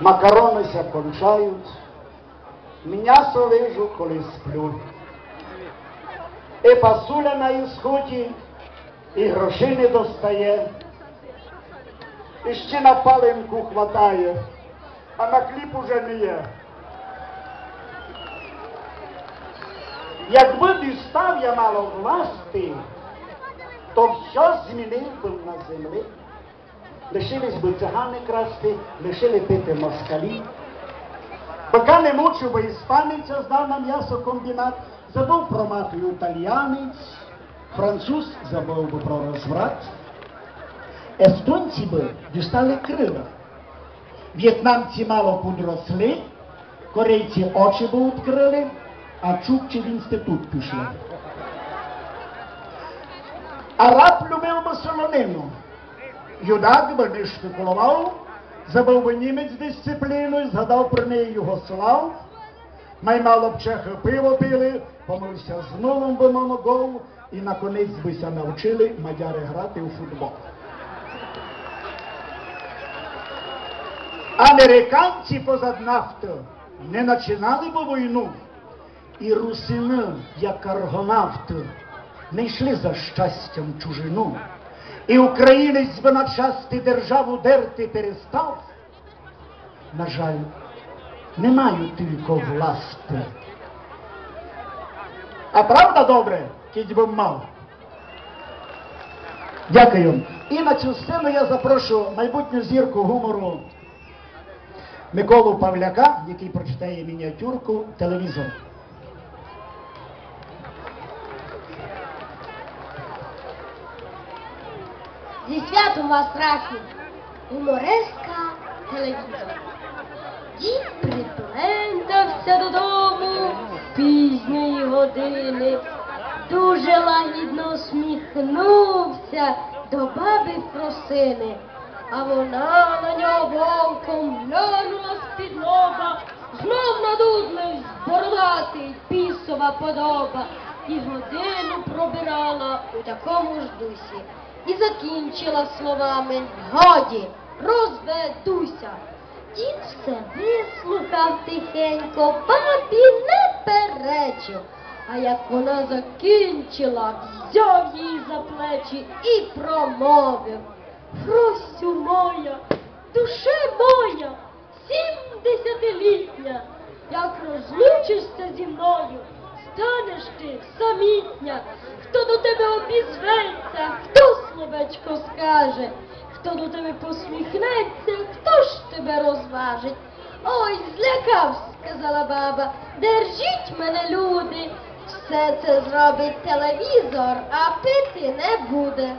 макаронися кончають, м'ясо лижу, коли сплю. І пасуля на ісході, і грошей не достає, і ще на паленку хватає, а на хліб уже не є. Якби дістав я мало власти, то все змінив би на землі. Лишились би цигани красти, лишили пити москалі. Поки не мучив би іспанець, здав на м'ясокомбінат, забув про матію італіянець, француз забув би про розврат. Естонці би дістали крила. В'єтнамці мало подросли, корейці очі би відкрили, а чукчі в інститут пішли. Араб любив би солонину. Юдак би не шпикулював, забув би німець дисципліну і згадав про неї Югослав. Маймало б чехи пиво пили, помився з новим би моногол, і на конець бися навчили мадяри грати у футбол. Американці позад нафту не починали б війну, і русини, як аргонавти, не йшли за щастям чужину. І українець би на части державу дерти перестав. На жаль, не маю тільки власти. А правда добре, кіть би мав. Дякую. І на цю сцену я запрошу майбутню зірку гумору Миколу Павляка, який прочитає мініатюрку телевізор. Зі святом вас трахів, гумореска телевізор. Дід приплентався додому пізньої години, дуже лагідно усміхнувся до баби Фросини, а вона на нього вовком глянула з-під лоба, знов надудлив бородатий пісова подоба, і годину пробирала у такому ж дусі. І закінчила словами Годі, розведуся. Дід все вислухав тихенько, бабі не перечив. А як вона закінчила, взяв її за плечі і промовив. Фросю моя, душе моя, сімдесятилітня, як розлучишся зі мною, станеш ти самітня, хто до тебе обізветься, хто словечко скаже, хто до тебе посміхнеться, хто ж тебе розважить. Ой, злякався, сказала баба, держіть мене, люди, все це зробить телевізор, а пити не буде.